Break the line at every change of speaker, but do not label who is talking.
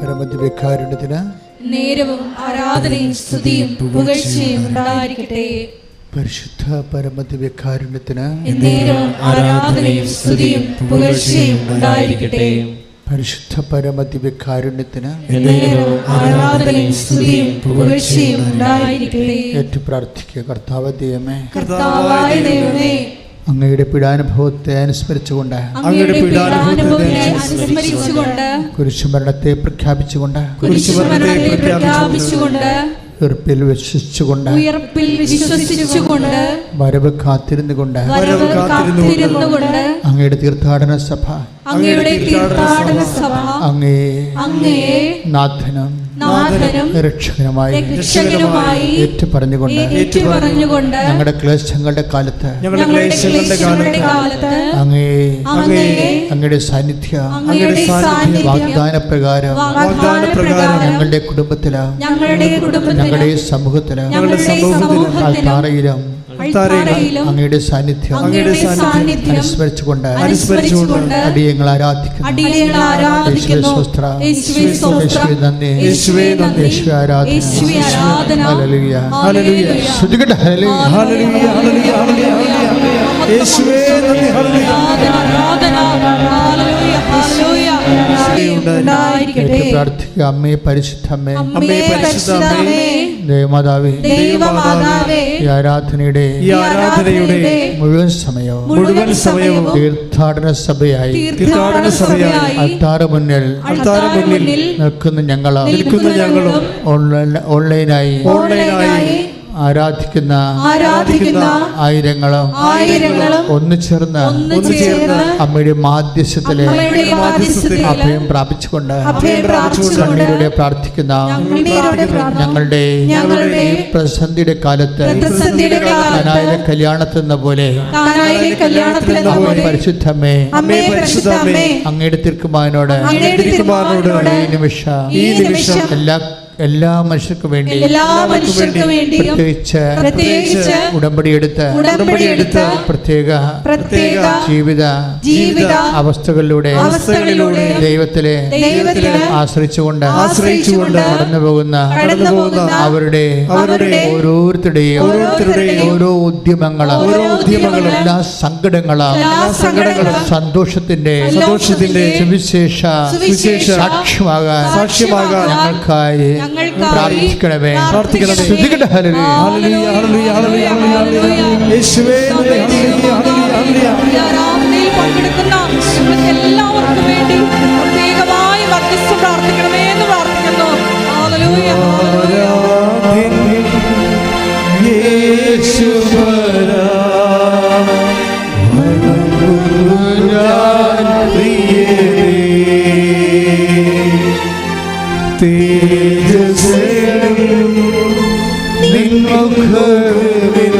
പരമദിവ്യകാരുണ്യത്തിന്
നേരവും ആരാധനയും സ്തുതിയും പുകഴ്ചയും ഉണ്ടായിരിക്കട്ടെ.
പരിശുദ്ധ പരമദിവ്യകാരുണ്യത്തിന്
നേരവും ആരാധനയും സ്തുതിയും പുകഴ്ചയും ഉണ്ടായിരിക്കട്ടെ.
പരിശുദ്ധ പരമദിവ്യകാരുണ്യത്തിന്
നേരവും ആരാധനയും സ്തുതിയും പുകഴ്ചയും ഉണ്ടായിരിക്കട്ടെ.
ഏറ്റു പ്രാർത്ഥിക്കുക കർത്താവ് ദൈവമേ.
കർത്താവായ ദൈവമേ.
അങ്ങയുടെ പീഡാനുഭവത്തെ അനുസ്മരിച്ചുകൊണ്ട്
അങ്ങയുടെ പീഡാനുഭവത്തെ അനുസ്മരിച്ചുകൊണ്ട്
കുരിശുമരണത്തെ പ്രഖ്യാപിച്ചുകൊണ്ട്
കുരിശുമരണത്തെ പ്രഖ്യാപിച്ചുകൊണ്ട്
ഉയർപ്പിൽ വിശ്വസിച്ചുകൊണ്ട്
ഉയർപ്പിൽ വിശ്വസിച്ചുകൊണ്ട്
വരവ് കാത്തിരുന്നുകൊണ്ട്
വരവ് കാത്തിരുന്നുകൊണ്ട്
അങ്ങയുടെ തീർത്ഥാടന സഭ
അങ്ങയുടെ തീർത്ഥാടന സഭ
അങ്ങേ
അങ്ങയെ
നാഥനും രക്ഷകനുമായി
രക്ഷകനുമായി
ഞങ്ങളുടെ ക്ലേശങ്ങളുടെ കാലത്ത്
ഞങ്ങളുടെ കാലത്ത്
അങ്ങേ
അങ്ങയെ
അങ്ങയുടെ സാന്നിധ്യ
അങ്ങയുടെ
വാഗ്ദാന പ്രകാരം
വാഗ്ദാന പ്രകാരം
ഞങ്ങളുടെ കുടുംബത്തിൽ
ഞങ്ങളുടെ കുടുംബത്തിലും
ഞങ്ങളുടെ സമൂഹത്തിൽ
ഞങ്ങളുടെ സമൂഹത്തിലും
അങ്ങയുടെ സാന്നിധ്യം
അങ്ങയുടെ സാന്നിധ്യം
അനുസ്മരിച്ചുകൊണ്ട്
അനുസ്മരിച്ചുകൊണ്ട്
അടിയങ്ങൾ ആരാധിക്കുന്നു.
അടിയങ്ങൾ ആരാധിക്കുന്നു. യേശുവേ സ്തോത്രം.
നന്ദി.
യേശുവേ നന്ദി.
യേശുവേ ആരാധന.
യേശുവേ ആരാധന.
ഹല്ലേലൂയ.
ഹല്ലേലൂയ.
ശ്രുതികട്ടെ ഹല്ലേലൂയ.
ഹല്ലേലൂയ. ഹല്ലേലൂയ. ഹല്ലേലൂയ. യേശുവേ നന്ദി. ഹല്ലേലൂയ.
ആരാധന. ഹല്ലേലൂയ. ഹല്ലേലൂയ.
പ്രാർത്ഥിക്കുക. അമ്മേ പരിശുദ്ധമ്മേ
അമ്മേ. പരിശുദ്ധമേ
ദേവമാതാവേ
ദൈവമാതാവേ
ഈ ആരാധനയുടെ
ഈ ആരാധനയുടെ
മുഴുവൻ സമയവും
മുഴുവൻ സമയവും
തീർത്ഥാടന സഭയായി
തീർത്ഥാടന സഭയായി
അൾത്താര മുന്നിൽ
അൾത്താര മുന്നിൽ
നിൽക്കുന്ന ഞങ്ങൾ
നിൽക്കുന്ന ഞങ്ങളും
ഓൺലൈനായി
ഓൺലൈനായി
ആരാധിക്കുന്ന
ആരാധിക്കുന്ന
ആയിരങ്ങളും
ആയിരങ്ങളും
ഒന്നു ചേർന്ന്
ഒന്നു ചേർന്ന്
അമ്മയുടെ മാധ്യസ്ഥത്തിലെ
അമ്മയുടെ മാധ്യസ്ഥതയിൽ
അഭയം പ്രാപിച്ചുകൊണ്ട്
അഭയം പ്രാപിച്ചുകൊണ്ട്
കണ്ണീരോടെ പ്രാർത്ഥിക്കുന്ന
പ്രാർത്ഥന
ഞങ്ങളുടെ പ്രതിസന്ധിയുടെ കാലത്ത് കനായിലെ കല്യാണത്തെന്ന പോലെ
പരിശുദ്ധമേ
അമ്മേ
പരിശുദ്ധമേ
അങ്ങയുടെ തിരുക്കുമാനോട്
അങ്ങയുടെ തിരുക്കുമാരനോട്
ഈ നിമിഷം
ഈ നിമിഷം
എല്ലാ എല്ലാ മനുഷ്യർക്കും വേണ്ടി
എല്ലാ മനുഷ്യർക്കും വേണ്ടിയും
പ്രത്യേകിച്ച്
പ്രത്യേകിച്ച്
ഉടമ്പടിയെടുത്ത്
ഉടമ്പടിയെടുത്ത്
പ്രത്യേക
പ്രത്യേക
ജീവിത
ജീവിത
അവസ്ഥകളിലൂടെ
അവസ്ഥകളിലൂടെ
ദൈവത്തിലെ
ദൈവത്തിൽ
ആശ്രയിച്ചുകൊണ്ട്
ആശ്രയിച്ചുകൊണ്ട്
കടന്നു പോകുന്ന
കടന്നു പോകുന്ന
അവരുടെ
അവരുടെ
ഓരോരുത്തരുടെയും
ഓരോരുത്തരുടെയും
ഓരോ ഉദ്യമങ്ങളും
ഓരോ ഉദ്യമങ്ങളും
എല്ലാ സങ്കടങ്ങളും
സങ്കടങ്ങളും
സന്തോഷത്തിന്റെ
സന്തോഷത്തിന്റെ
സുവിശേഷ
സുവിശേഷ
സാക്ഷ്യമാകാൻ
സാക്ഷ്യമാകാൻ
ഞങ്ങൾക്കായി പ്രാർത്ഥിക്കണമേ.
പ്രാർത്ഥിക്കണമേ.
ശ്രുതികട്ടെ
തേജസ് നിൻ മുഖവിൽ